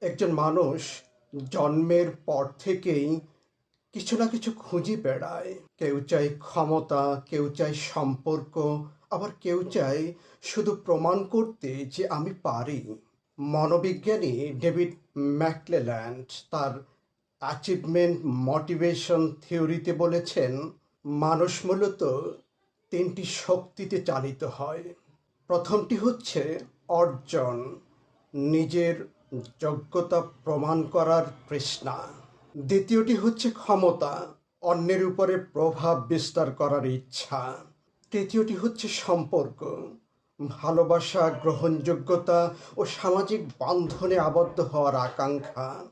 একজন মানুষ জন্মের পর থেকেই কিছু না কিছু খুঁজে বেড়ায়। কেউ চায় ক্ষমতা, কেউ চায় সম্পর্ক, আবার কেউ চায় শুধু প্রমাণ করতে যে আমি পারি। মনোবিজ্ঞানী ডেভিড ম্যাকলেল্যান্ড তার অ্যাচিভমেন্ট মোটিভেশন থিওরিতে বলেছেন, মানুষ মূলত তিনটি শক্তিতে চালিত হয়। প্রথমটি হচ্ছে অর্জন, নিজের যোগ্যতা প্রমাণ করার তৃষ্ণা। দ্বিতীয়টি হচ্ছে ক্ষমতা, অন্যের উপরে প্রভাব বিস্তার করার ইচ্ছা। তৃতীয়টি হচ্ছে সম্পর্ক, ভালোবাসা, গ্রহণযোগ্যতা ও সামাজিক বন্ধনে আবদ্ধ হওয়ার আকাঙ্ক্ষা।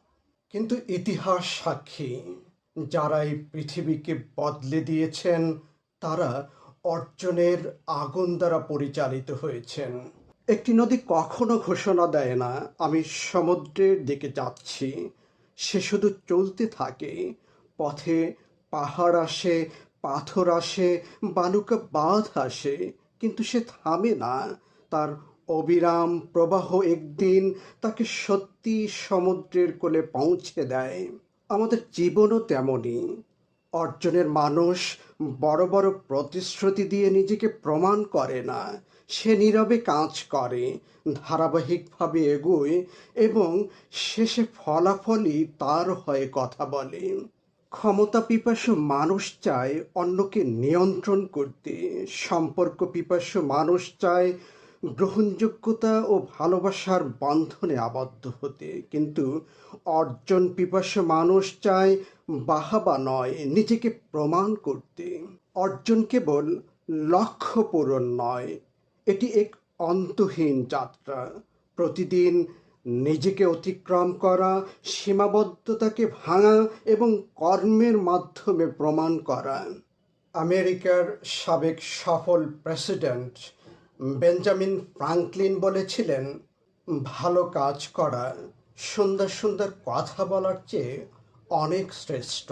কিন্তু ইতিহাস সাক্ষী, যারা এই পৃথিবীকে বদলে দিয়েছেন, তারা অর্জনের আগুন দ্বারা পরিচালিত হয়েছেন। একটি নদী কখনো ঘোষণা দেয় না। আমি সমুদ্রের দিকে যাচ্ছি। সে শুধু চলতে থাকে। পথে পাহাড় আসে, পাথর আসে, বালুকা বাঁধ আসে, কিন্তু সে থামে না। তার অবিরাম প্রবাহ একদিন তাকে সত্যি সমুদ্রের কোলে পৌঁছে দেয়। আমাদের জীবনও তেমনই। অর্জনের মানুষ বড় বড় প্রতিশ্রুতি দিয়ে নিজেকে প্রমাণ করে না। সে নীরবে কাজ করে, ধারাবাহিকভাবে এগোয় এবং শেষে ফলাফলই তার হয়ে কথা বলে। ক্ষমতা পিপাসু মানুষ চায় অন্যকে নিয়ন্ত্রণ করতে, সম্পর্ক পিপাসু মানুষ চায় গ্রহণযোগ্যতা ও ভালোবাসার বন্ধনে আবদ্ধ হতে। কিন্তু অর্জন পিপাসু মানুষ চায় বাহাবা নয়, নিজেকে প্রমাণ করতে। অর্জন কেবল লক্ষ্য পূরণ নয়, এটি এক অন্তহীন যাত্রা। প্রতিদিন নিজেকে অতিক্রম করা, সীমাবদ্ধতাকে ভাঙা এবং কর্মের মাধ্যমে প্রমাণ করা। আমেরিকার সাবেক সফল প্রেসিডেন্ট বেঞ্জামিন ফ্রাঙ্কলিন বলেছিলেন ভালো কাজ করা সুন্দর সুন্দর কথা বলার চেয়ে অনেক শ্রেষ্ঠ।